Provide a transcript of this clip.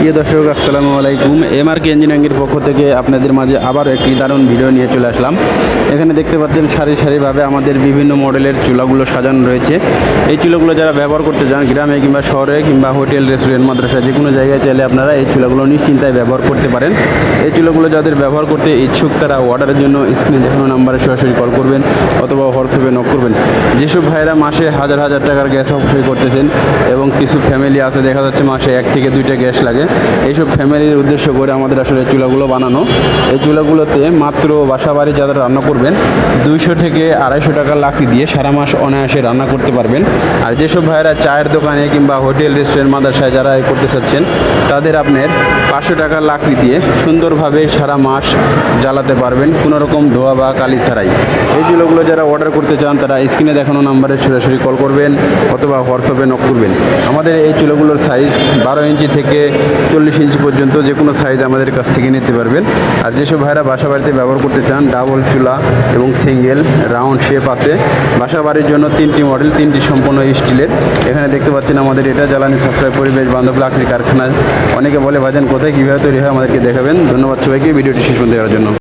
প্রিয় দর্শক, আসসালামু আলাইকুম। এম আর কে ইঞ্জিনিয়ারিংয়ের পক্ষ থেকে আপনাদের মাঝে আবার একটি দারুণ ভিডিও নিয়ে চলে আসলাম। এখানে দেখতে পাচ্ছেন সারি সারিভাবে আমাদের বিভিন্ন মডেলের চুলাগুলো সাজানো রয়েছে। এই চুলাগুলো যারা ব্যবহার করতে চান, গ্রামে কিংবা শহরে কিংবা হোটেল, রেস্টুরেন্ট, মাদ্রাসা, যে কোনো জায়গায় চাইলে আপনারা এই চুলাগুলো নিশ্চিন্তায় ব্যবহার করতে পারেন। এই চুলাগুলো যাদের ব্যবহার করতে ইচ্ছুক, তারা অর্ডারের জন্য স্ক্রিনে দেখানো নাম্বারে সরাসরি কল করবেন অথবা হোয়াটসঅ্যাপে নক করবেন। যেসব ভাইয়েরা মাসে হাজার হাজার টাকার গ্যাস অপচয় করতেছেন এবং কিছু ফ্যামিলি আছে, দেখা যাচ্ছে মাসে এক থেকে দুইটা গ্যাস লাগে। এইসব ফ্যামিলির উদ্দেশ্য করে আমাদের আসলে চুলাগুলো বানানো। এই চুলাগুলোতে মাত্র বাসা বাড়ি যারা রান্না করবেন, দুইশো থেকে আড়াইশো টাকা লাকড়ি দিয়ে সারা মাস অনায়াসে রান্না করতে পারবেন। আর যেসব ভাইয়েরা চায়ের দোকানে কিংবা হোটেল, রেস্টুরেন্ট, মাদ্রাসায় যারা করতে চাচ্ছেন, তাদের আপনার পাঁচশো টাকা লাকড়ি দিয়ে সুন্দরভাবে সারা মাস জ্বালাতে পারবেন কোনো রকম ধোয়া বা কালি ছাড়াই। এই চুলাগুলো যারা অর্ডার করতে চান, তারা স্ক্রিনে দেখানো নাম্বারে সরাসরি কল করবেন অথবা হোয়াটসঅ্যাপে নক করবেন। আমাদের এই চুলাগুলোর সাইজ বারো ইঞ্চি থেকে চল্লিশ ইঞ্চি পর্যন্ত যে কোনো সাইজ আমাদের কাছ থেকে নিতে পারবেন। আর যেসব ভাইরা বাসা বাড়িতে ব্যবহার করতে চান ডাবল চুলা এবং সিঙ্গেল রাউন্ড শেপ আছে। বাসা বাড়ির জন্য তিনটি মডেল তিনটি সম্পূর্ণ স্টিলের। এখানে দেখতে পাচ্ছেন আমাদের এটা জ্বালানি সাশ্রয় পরিবেশ বান্ধব লাকড়ি কারখানা। অনেকে বলে ভাজেন কোথায় কীভাবে তৈরি হয় আমাদেরকে দেখাবেন? ধন্যবাদ সবাইকে, ভিডিওটি শেষ দেওয়ার জন্য।